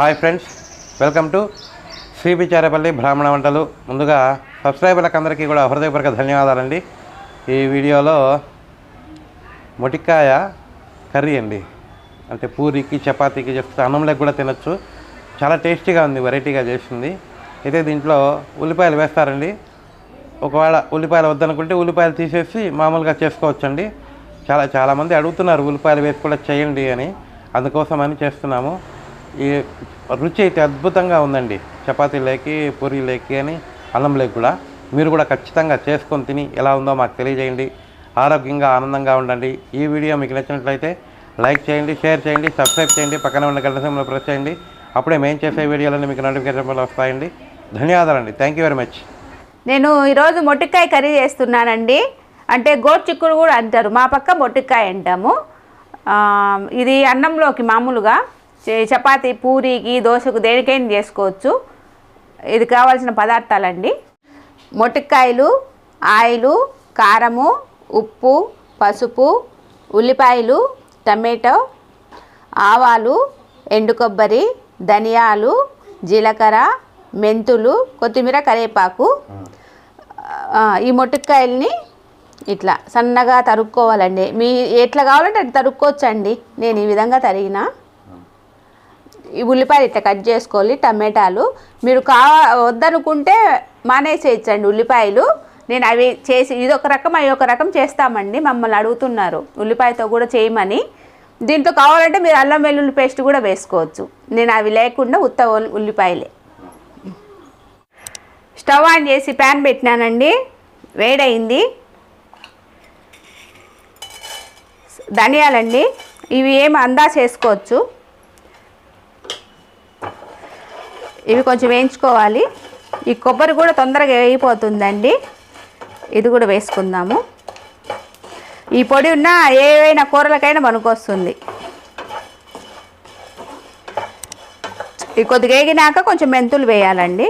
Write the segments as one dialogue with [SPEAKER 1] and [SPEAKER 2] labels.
[SPEAKER 1] Hi friends welcome to Sripicharepalli బ్రాహ్మణ వంటలు. ముందుగా సబ్స్క్రైబర్లకు అందరికీ కూడా హృదయపూర్వక ధన్యవాదాలండి. ఈ వీడియోలో మొటికాయ కర్రీ అండి. అంటే పూరికి చపాతీకి చెప్తే అన్నంలోకి కూడా తినచ్చు. చాలా టేస్టీగా ఉంది వెరైటీగా చేసింది. అయితే దీంట్లో ఉల్లిపాయలు వేస్తారండి. ఒకవేళ ఉల్లిపాయలు వద్దనుకుంటే ఉల్లిపాయలు తీసేసి మామూలుగా చేసుకోవచ్చండి. చాలా చాలామంది అడుగుతున్నారు ఉల్లిపాయలు వేసి కూడా చేయండి అని. అందుకోసం అని చేస్తున్నాము. ఈ రుచి అయితే అద్భుతంగా ఉందండి. చపాతీలోకి పూరీలోకి అని అన్నంలోకి కూడా. మీరు కూడా ఖచ్చితంగా చేసుకొని తిని ఎలా ఉందో మాకు తెలియజేయండి. ఆరోగ్యంగా ఆనందంగా ఉండండి. ఈ వీడియో మీకు నచ్చినట్లయితే లైక్ చేయండి షేర్ చేయండి సబ్స్క్రైబ్ చేయండి పక్కన ఉన్న గంట సమయంలో ప్రెస్ చేయండి. అప్పుడే మేము చేసే వీడియోలన్నీ మీకు నోటిఫికేషన్ వస్తాయండి. ధన్యవాదాలండి. థ్యాంక్ యూ వెరీ మచ్
[SPEAKER 2] నేను ఈరోజు మొట్టికాయ కర్రీ చేస్తున్నానండి. అంటే గోరు చిక్కుడు కూడా అంటారు. మా పక్క మొట్టికాయ అంటాము. ఇది అన్నంలోకి మామూలుగా చపాతి పూరికి దోశకు దేనికైనా చేసుకోవచ్చు. ఇది కావాల్సిన పదార్థాలండి. మొట్టికాయలు ఆయిలు కారము ఉప్పు పసుపు ఉల్లిపాయలు టమాటో ఆవాలు ఎండు కొబ్బరి ధనియాలు జీలకర్ర మెంతులు కొత్తిమీర కరివేపాకు. ఈ మొట్టికాయల్ని ఇట్లా సన్నగా తరుక్కోవాలండి. మీ ఎట్లా కావాలంటే అట్లా తరుక్కోవచ్చండి. నేను ఈ విధంగా తరిగిన. ఈ ఉల్లిపాయలు ఇట్లా కట్ చేసుకోవాలి టమాటాలు. మీరు కావ వద్దనుకుంటే మానేసేయచ్చండి ఉల్లిపాయలు. నేను అవి చేసి ఇది ఒక రకం అవి ఒక రకం చేస్తామండి మమ్మల్ని అడుగుతున్నారు. ఉల్లిపాయతో కూడా చేయమని. దీంతో కావాలంటే మీరు అల్లం వెల్లుల్లి పేస్ట్ కూడా వేసుకోవచ్చు. నేను అవి లేకుండా ఉత్త ఉల్లిపాయలే. స్టవ్ ఆన్ చేసి ప్యాన్ పెట్టినానండి. వేడైంది ధనియాలండి. ఇవి ఏమి అందా చేసుకోవచ్చు. ఇవి కొంచెం వేయించుకోవాలి. ఈ కొబ్బరి కూడా తొందరగా వేగిపోతుందండి. ఇది కూడా వేసుకుందాము. ఈ పొడి ఉన్న ఏవైనా కూరలకైనా పనికొస్తుంది. ఈ కొద్దిగా వేగినాక కొంచెం మెంతులు వేయాలండి.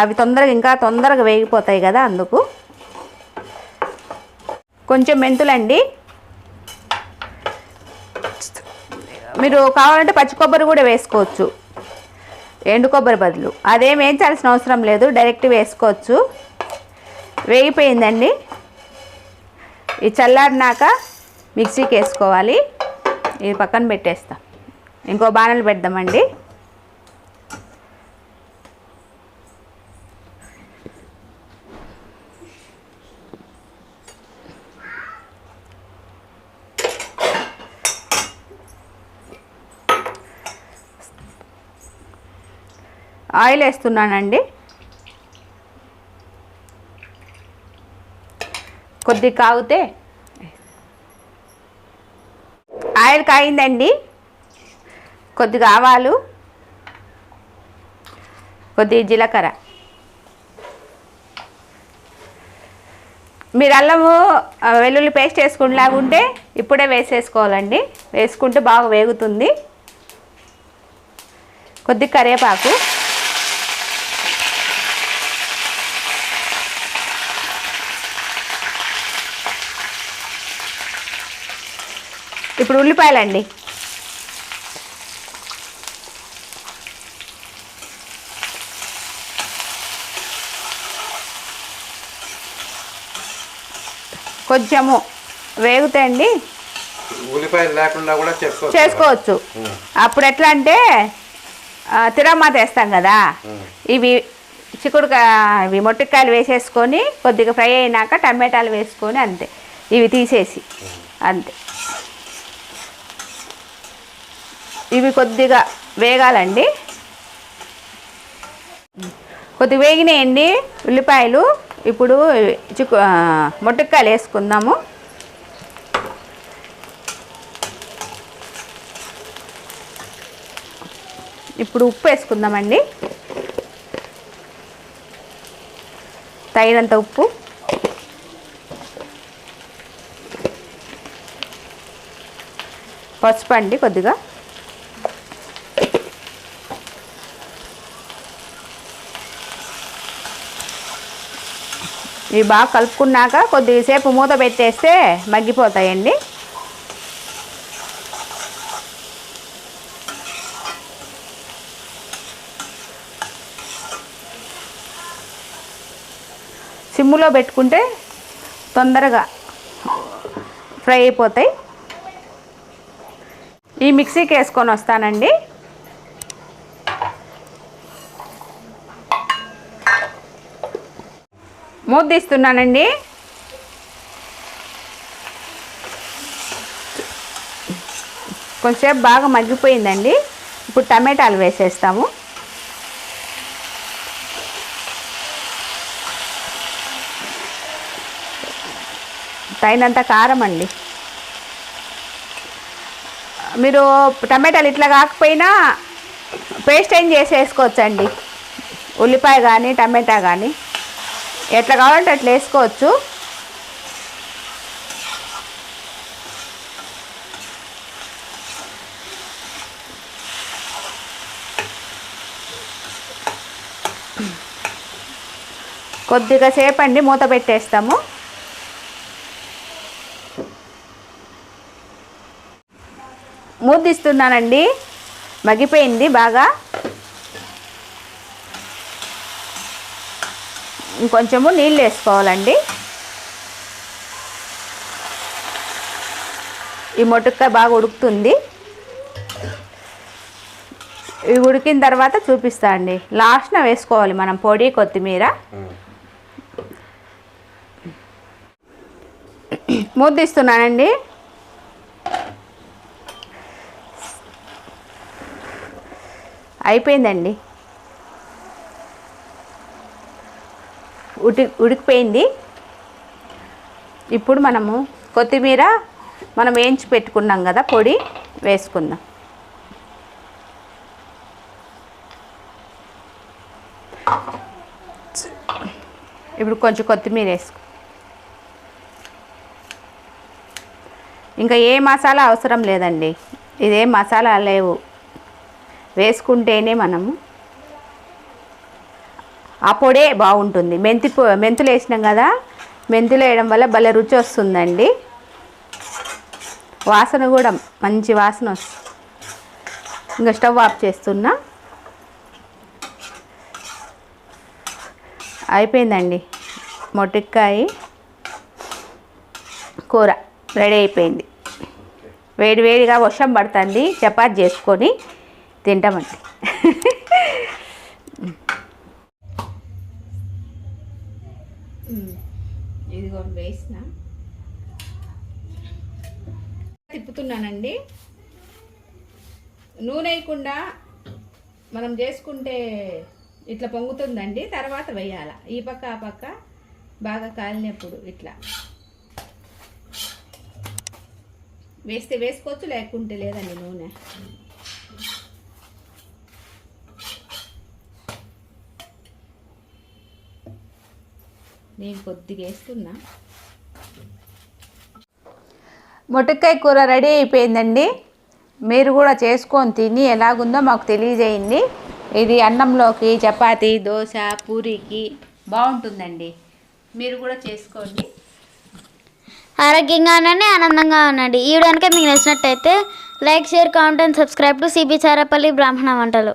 [SPEAKER 2] అవి తొందరగా ఇంకా తొందరగా వేగిపోతాయి కదా అందుకు. కొంచెం మెంతులండి. మీరు కావాలంటే పచ్చి కొబ్బరి కూడా వేసుకోవచ్చు. ఎండు కొబ్బరి బదులు. అదేం వేయించాల్సిన అవసరం లేదు డైరెక్ట్ వేసుకోవచ్చు. వేగిపోయిందండి. ఈ చల్లారినాక మిక్సీకి వేసుకోవాలి. ఇది పక్కన పెట్టేస్తాం. ఇంకో బాణలు పెడదామండి. ఆయిల్ వేస్తున్నానండి. కొద్ది కాగితే ఆయిల్ కాగిందండి. కొద్దిగా ఆవాలు కొద్ది జీలకర్ర. మీరు అల్లము వెల్లుల్లి పేస్ట్ వేసుకునేలాగుంటే ఇప్పుడే వేసేసుకోవాలండి. వేసుకుంటే బాగా వేగుతుంది. కొద్ది కరివేపాకు. ఇప్పుడు ఉల్లిపాయలండి. కొంచెము వేగుతాయండి.
[SPEAKER 1] ఉల్లిపాయలు లేకుండా కూడా చేసుకోవచ్చు
[SPEAKER 2] చేసుకోవచ్చు. అప్పుడు ఎట్లా అంటే ఆ, తిరగమాత వేస్తాం కదా. ఇవి చిక్కుడు ఇవి మొట్టికాయలు వేసేసుకొని కొద్దిగా ఫ్రై అయినాక టమాటాలు వేసుకొని అంతే. ఇవి తీసేసి అంతే. ఇవి కొద్దిగా వేగాలండి. కొద్దిగా వేగినాయండి ఉల్లిపాయలు. ఇప్పుడు చిక్కు ఆ, వేసుకుందాము. ఇప్పుడు ఉప్పు వేసుకుందామండి. తగినంత ఉప్పు. పసుపు అండి కొద్దిగా. ఇవి బాగా కలుపుకున్నాక కొద్దిసేపు మూత పెట్టేస్తే మగ్గిపోతాయండి. సిమ్ములో పెట్టుకుంటే తొందరగా ఫ్రై అయిపోతాయి. ఈ మిక్సీకి వేసుకొని వస్తానండి. మూత తీస్తున్నానండి కొంచెంసేపు బాగా మగ్గిపోయిందండి. ఇప్పుడు టమాటాలు వేసేస్తాము. తగినంత కారం అండి. మీరు టమాటాలు ఇట్లా కాకపోయినా పేస్ట్ ఏం చేసేసుకోవచ్చండి? ఉల్లిపాయ కానీ టమాటా కానీ ఎట్లా కావాలంటే అట్లా వేసుకోవచ్చు. కొద్దిగా సేపు అండి మూత పెట్టేస్తాము. మూత తీస్తున్నానండి. మగ్గిపోయింది బాగా. ఇంకొంచెము నీళ్ళు వేసుకోవాలండి. ఈ మొట్టుకాయ బాగా ఉడుకుతుంది. ఇవి ఉడికిన తర్వాత చూపిస్తా అండి. లాస్ట్న వేసుకోవాలి మనం పొడి కొత్తిమీర. ముద్దిస్తున్నానండి అయిపోయిందండి. ఉడి ఉడికిపోయింది. ఇప్పుడు మనము కొత్తిమీర మనం వేయించి పెట్టుకున్నాం కదా పొడి వేసుకుందాం. ఇప్పుడు కొంచెం కొత్తిమీర వేసుకు. ఇంకా ఏ మసాలా అవసరం లేదండి. ఇదే మసాలా లేవు. వేసుకుంటేనే మనము ఆ పొడే బాగుంటుంది. మెంతి పొ మెంతులు వేసినాం కదా మెంతులు వేయడం వల్ల భలే రుచి వస్తుందండి. వాసన కూడా మంచి వాసన వస్తుంది. ఇంకా స్టవ్ ఆఫ్ చేస్తున్నా. అయిపోయిందండి మొటిక్కాయ కూర రెడీ అయిపోయింది. వేడి వేడిగా వర్షం పడుతుంది చపాతి చేసుకొని తింటామండి. ఇదిగో వేసిన. తిప్పుతున్నానండి. నూనె వేయకుండా మనం చేసుకుంటే ఇట్లా పొంగుతుందండి. తర్వాత వేయాల. ఈ పక్క ఆ పక్క బాగా కాలినప్పుడు ఇట్లా. వేస్తే వేసుకోవచ్చు లేకుంటే లేదండి నూనె. నేను కొద్దిగా వేస్తున్నా. మొట్టకాయ కూర రెడీ అయిపోయిందండి. మీరు కూడా చేసుకొని తిని ఎలాగుందో మాకు తెలియజేయండి. ఇది అన్నంలోకి చపాతీ దోశ పూరీకి బాగుంటుందండి. మీరు కూడా చేసుకోండి.
[SPEAKER 3] ఆరోగ్యంగా ఉండండి ఆనందంగా ఉండండి. ఈ వీడియో కనుక మీకు నచ్చినట్టయితే like share comment and subscribe to CB Charapalli బ్రాహ్మణ వంటలు.